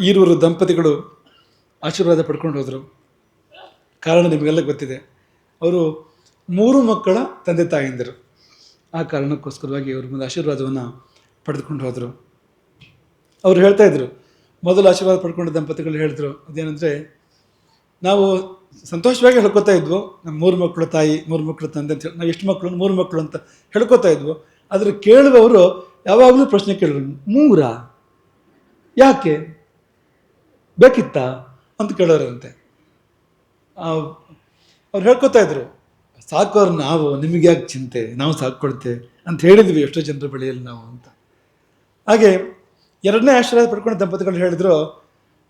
ಈರೂರು ದಂಪತಿಗಳು ಆಶೀರ್ವಾದ ಪಡ್ಕೊಂಡು ಹೋದರು. ಕಾರಣ ನಿಮಗೆಲ್ಲ ಗೊತ್ತಿದೆ. ಅವರು ಮೂರು ಮಕ್ಕಳ ತಂದೆ ತಾಯಿಂದರು ಆ ಕಾರಣಕ್ಕೋಸ್ಕರವಾಗಿ ಅವ್ರ ಮುಂದೆ ಆಶೀರ್ವಾದವನ್ನು ಪಡೆದುಕೊಂಡು ಹೋದರು. ಅವರು ಹೇಳ್ತಾ ಇದ್ರು, ಮೊದಲು ಆಶೀರ್ವಾದ ಪಡ್ಕೊಂಡ ದಂಪತಿಗಳು ಹೇಳಿದ್ರು, ಅದೇನೆಂದರೆ, ನಾವು ಸಂತೋಷವಾಗಿ ಹೇಳ್ಕೊತಾ ಇದ್ವು, ನಮ್ಮ ಮೂರು ಮಕ್ಕಳು ತಾಯಿ, ಮೂರು ಮಕ್ಕಳು ತಂದೆ ಅಂತ ಹೇಳಿ, ನಾವು ಎಷ್ಟು ಮಕ್ಕಳು, ಮೂರು ಮಕ್ಕಳು ಅಂತ ಹೇಳ್ಕೊತಾ ಇದ್ವು, ಆದರೆ ಕೇಳುವವರು ಯಾವಾಗಲೂ ಪ್ರಶ್ನೆ ಕೇಳಿದ್ರು ಮೂರ? ಯಾಕೆ? ಬೇಕಿತ್ತಾ ಅಂತ ಕೇಳೋರಂತೆ. ಅವ್ರು ಹೇಳ್ಕೊತಾ ಇದ್ರು, ಸಾಕೋರು ನಾವು, ನಿಮಗೆ ಯಾಕೆ ಚಿಂತೆ? ನಾವು ಸಾಕೊಳ್ತೇವೆ ಅಂತ ಹೇಳಿದ್ವಿ ಎಷ್ಟೋ ಜನರ ಬಳಿಯಲ್ಲಿ ನಾವು ಅಂತ. ಹಾಗೆ ಎರಡನೇ ಆಶೀರ್ವಾದ ಪಡ್ಕೊಂಡು ದಂಪತಿಗಳು ಹೇಳಿದ್ರು,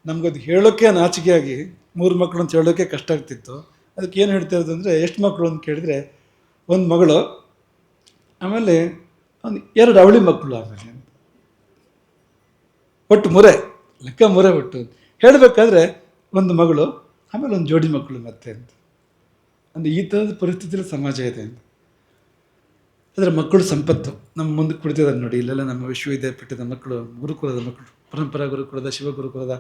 ನಮಗದು ಹೇಳೋಕ್ಕೆ ನಾಚಿಕೆಯಾಗಿ, ಮೂರು ಮಕ್ಕಳು ಅಂತ ಹೇಳೋಕ್ಕೆ ಕಷ್ಟ ಆಗ್ತಿತ್ತು. ಅದಕ್ಕೆ ಏನು ಹೇಳ್ತಾ ಇರೋದು ಅಂದರೆ, ಎಷ್ಟು ಮಕ್ಕಳು ಅಂತ ಕೇಳಿದ್ರೆ, ಒಂದು ಮಗಳು, ಆಮೇಲೆ ಒಂದು ಎರಡು ಅವಳಿ ಮಕ್ಕಳು ಆಮೇಲೆ ಒಟ್ಟು ಮುರೆ, ಲೆಕ್ಕ ಮುರೆ ಒಟ್ಟು ಹೇಳಬೇಕಾದ್ರೆ ಒಂದು ಮಗಳು, ಆಮೇಲೆ ಒಂದು ಜೋಡಿ ಮಕ್ಕಳು ಮತ್ತೆ ಅಂತ. ಅಂದರೆ ಈ ಥರದ ಪರಿಸ್ಥಿತಿಯಲ್ಲಿ ಸಮಾಜ ಇದೆ ಅಂತ. ಮಕ್ಕಳು ಸಂಪತ್ತು. ನಮ್ಮ ಮುಂದೆ ಕುಳಿತಿದ್ದಾರೆ ನೋಡಿ, ಇಲ್ಲೆಲ್ಲ ನಮ್ಮ ವಿಶ್ವವಿದ್ಯಾಪೀಠದ ಮಕ್ಕಳು, ಗುರುಕುಲದ ಮಕ್ಕಳು, ಪರಂಪರಾ ಗುರುಕುಲದ, ಶಿವ ಗುರುಕುಲದ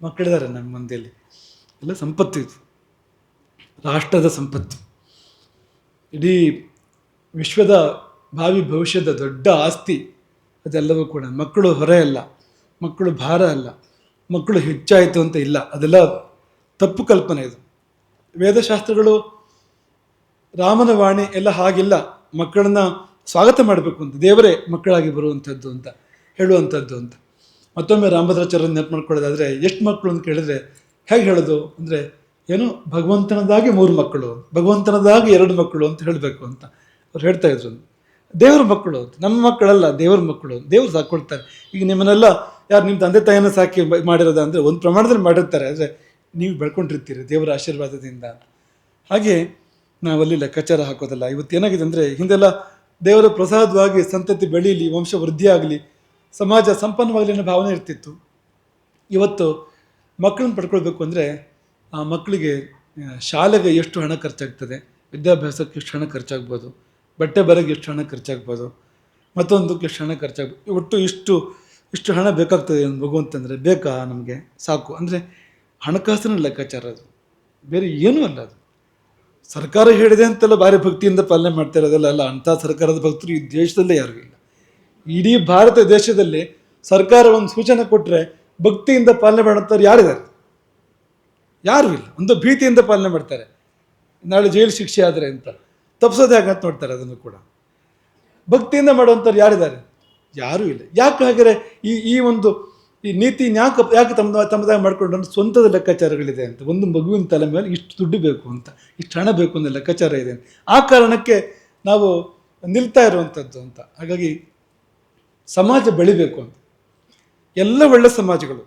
ಮಕ್ಕಳಿದ್ದಾರೆ ನಮ್ಮ ಮಂದಿಯಲ್ಲಿ. ಎಲ್ಲ ಸಂಪತ್ತು ಇದು. ರಾಷ್ಟ್ರದ ಸಂಪತ್ತು. ಇಡೀ ವಿಶ್ವದ ಭಾವಿ ಭವಿಷ್ಯದ ದೊಡ್ಡ ಆಸ್ತಿ ಅದೆಲ್ಲವೂ ಕೂಡ ಮಕ್ಕಳು ಹೊರೆ ಅಲ್ಲ, ಮಕ್ಕಳು ಭಾರ ಅಲ್ಲ. ಮಕ್ಕಳು ಹೆಚ್ಚಾಯಿತು ಅಂತ ಇಲ್ಲ. ಅದೆಲ್ಲ ತಪ್ಪು ಕಲ್ಪನೆ ಇದು. ವೇದಶಾಸ್ತ್ರಗಳು ರಾಮನ ವಾಣಿ ಎಲ್ಲ ಹಾಗಿಲ್ಲ. ಮಕ್ಕಳನ್ನ ಸ್ವಾಗತ ಮಾಡಬೇಕು ಅಂತ. ದೇವರೇ ಮಕ್ಕಳಾಗಿ ಬರುವಂಥದ್ದು ಅಂತ, ಹೇಳುವಂಥದ್ದು ಅಂತ. ಮತ್ತೊಮ್ಮೆ ರಾಮಭದ್ರಾಚಾರ್ಯ ನೆನಪು ಮಾಡ್ಕೊಳ್ಳೋದಾದರೆ, ಎಷ್ಟು ಮಕ್ಕಳು ಅಂತ ಕೇಳಿದ್ರೆ ಹೇಗೆ ಹೇಳೋದು ಅಂದರೆ, ಏನು ಭಗವಂತನದಾಗಿ ಮೂರು ಮಕ್ಕಳು, ಭಗವಂತನದಾಗಿ ಎರಡು ಮಕ್ಕಳು ಅಂತ ಹೇಳಬೇಕು ಅಂತ ಅವ್ರು ಹೇಳ್ತಾ ಇದ್ರು. ದೇವ್ರ ಮಕ್ಕಳು ನಮ್ಮ ಮಕ್ಕಳಲ್ಲ, ದೇವ್ರ ಮಕ್ಕಳು ದೇವ್ರು ಸಾಕೊಳ್ತಾರೆ. ಈಗ ನಿಮ್ಮನ್ನೆಲ್ಲ ಯಾರು ನಿಮ್ಮ ತಂದೆ ತಾಯಿಯನ್ನು ಸಾಕಿ ಬ- ಮಾಡಿರೋದ ಅಂದರೆ ಒಂದು ಪ್ರಮಾಣದಲ್ಲಿ ಮಾಡಿರ್ತಾರೆ. ಅಂದರೆ ನೀವು ಬೆಳ್ಕೊಂಡಿರ್ತೀರಿ ದೇವರ ಆಶೀರ್ವಾದದಿಂದ. ಹಾಗೆ ನಾವಲ್ಲಿ ಲೆಕ್ಕಾಚಾರ ಹಾಕೋದಲ್ಲ. ಇವತ್ತು ಏನಾಗಿದೆ ಅಂದರೆ ಹಿಂದೆಲ್ಲ ದೇವರ ಪ್ರಸಾದವಾಗಿ ಸಂತತಿ ಬೆಳೀಲಿ ವಂಶ ವೃದ್ಧಿ ಆಗಲಿ, ಸಮಾಜ ಸಂಪನ್ನವಾಗಲಿ ಅನ್ನೋ ಭಾವನೆ ಇರ್ತಿತ್ತು. ಇವತ್ತು ಮಕ್ಕಳನ್ನ ಪಡ್ಕೊಳ್ಬೇಕು ಅಂದರೆ ಆ ಮಕ್ಕಳಿಗೆ ಶಾಲೆಗೆ ಎಷ್ಟು ಹಣ ಖರ್ಚಾಗ್ತದೆ? ವಿದ್ಯಾಭ್ಯಾಸಕ್ಕೆ ಎಷ್ಟು ಹಣ ಖರ್ಚಾಗ್ಬೋದು? ಬಟ್ಟೆ ಬರೆಗೆ ಎಷ್ಟು ಹಣ ಖರ್ಚಾಗ್ಬೋದು? ಮತ್ತೊಂದಕ್ಕೆ ಎಷ್ಟು ಹಣ ಖರ್ಚಾಗ್ಬೋದು? ಒಟ್ಟು ಇಷ್ಟು ಇಷ್ಟು ಹಣ ಬೇಕಾಗ್ತದೆ ಒಂದು ಮಗು ಬೇಕಾ ನಮಗೆ? ಸಾಕು. ಅಂದರೆ ಹಣಕಾಸಿನ ಲೆಕ್ಕಾಚಾರ ಅದು. ಬೇರೆ ಏನೂ ಅಲ್ಲ ಅದು. ಸರ್ಕಾರ ಹೇಳಿದೆ ಅಂತೆಲ್ಲ ಭಾರಿ ಭಕ್ತಿಯಿಂದ ಪಾಲನೆ ಮಾಡ್ತಾ ಇರೋದಲ್ಲ ಅಲ್ಲ. ಅಂಥ ಸರ್ಕಾರದ ಭಕ್ತರು ಈ ದೇಶದಲ್ಲೇ ಯಾರಿಗೂ ಇಲ್ಲ. ಇಡೀ ಭಾರತ ದೇಶದಲ್ಲಿ ಸರ್ಕಾರ ಒಂದು ಸೂಚನೆ ಕೊಟ್ಟರೆ ಭಕ್ತಿಯಿಂದ ಪಾಲನೆ ಮಾಡೋಂಥವ್ರು ಯಾರಿದ್ದಾರೆ? ಯಾರು ಇಲ್ಲ. ಒಂದು ಭೀತಿಯಿಂದ ಪಾಲನೆ ಮಾಡ್ತಾರೆ. ನಾಳೆ ಜೈಲು ಶಿಕ್ಷೆ ಆದರೆ ಅಂತ. ತಪ್ಪಿಸೋದು ಆಗತ್ತೆ ನೋಡ್ತಾರೆ ಅದನ್ನು ಕೂಡ. ಭಕ್ತಿಯಿಂದ ಮಾಡುವಂಥವ್ರು ಯಾರಿದ್ದಾರೆ? ಯಾರೂ ಇಲ್ಲ. ಯಾಕೆ ಹಾಗೆ ಈ ಈ ಒಂದು ಈ ನೀತಿ ಯಾಕೆ ಯಾಕೆ ತಮ್ಮ ತಮ್ಮದಾಗಿ ಮಾಡ್ಕೊಂಡು ಸ್ವಂತದ ಲೆಕ್ಕಾಚಾರಗಳಿದೆ ಅಂತ. ಒಂದು ಮಗುವಿನ ತಲೆ ಮೇಲೆ ಇಷ್ಟು ದುಡ್ಡು ಬೇಕು ಅಂತ, ಇಷ್ಟು ಹಣ ಬೇಕು ಅನ್ನೋ ಲೆಕ್ಕಾಚಾರ ಇದೆ ಅಂತ. ಆ ಕಾರಣಕ್ಕೆ ನಾವು ನಿಲ್ತಾ ಇರುವಂಥದ್ದು ಅಂತ. ಹಾಗಾಗಿ ಸಮಾಜ ಬೆಳಿಬೇಕು ಅಂತ. ಎಲ್ಲ ಒಳ್ಳೆ ಸಮಾಜಗಳು.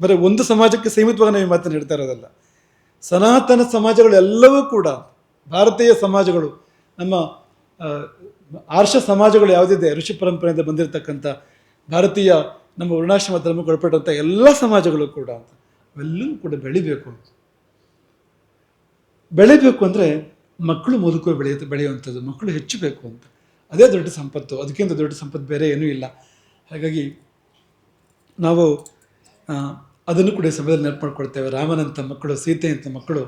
ಬರೀ ಒಂದು ಸಮಾಜಕ್ಕೆ ಸೀಮಿತವಾಗಿ ನಾವು ಮಾತನ್ನು ಹೇಳ್ತಾ ಇರೋದಲ್ಲ. ಸನಾತನ ಸಮಾಜಗಳು ಎಲ್ಲವೂ ಕೂಡ ಭಾರತೀಯ ಸಮಾಜಗಳು ನಮ್ಮ ಆರ್ಷ ಸಮಾಜಗಳು ಯಾವುದಿದೆ, ಋಷಿ ಪರಂಪರೆಯಿಂದ ಬಂದಿರತಕ್ಕಂಥ ಭಾರತೀಯ ನಮ್ಮ ವರ್ಣಾಶ್ರಮ ಧರ್ಮಕ್ಕೆ ಒಳಪಟ್ಟಂಥ ಎಲ್ಲ ಸಮಾಜಗಳು ಕೂಡ ಅಂತ, ಅವೆಲ್ಲವೂ ಕೂಡ ಬೆಳಿಬೇಕು ಅಂತ. ಬೆಳಿಬೇಕು ಅಂದರೆ ಮಕ್ಕಳು ಮುದುಕು ಬೆಳೆಯ ಬೆಳೆಯುವಂಥದ್ದು, ಮಕ್ಕಳು ಹೆಚ್ಚಬೇಕು ಅಂತ. ಅದೇ ದೊಡ್ಡ ಸಂಪತ್ತು, ಅದಕ್ಕಿಂತ ದೊಡ್ಡ ಸಂಪತ್ತು ಬೇರೆ ಏನೂ ಇಲ್ಲ. ಹಾಗಾಗಿ ನಾವು ಅದನ್ನು ಕೂಡ ಸಮಯದಲ್ಲಿ ನೆನಪು ಮಾಡ್ಕೊಳ್ತೇವೆ ರಾಮನಂಥ ಮಕ್ಕಳು, ಸೀತೆಯಂಥ ಮಕ್ಕಳು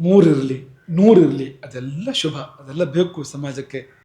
ಮೂರಿರಲಿ ನೂರಿರಲಿ ಅದೆಲ್ಲ ಶುಭ, ಅದೆಲ್ಲ ಬೇಕು ಸಮಾಜಕ್ಕೆ.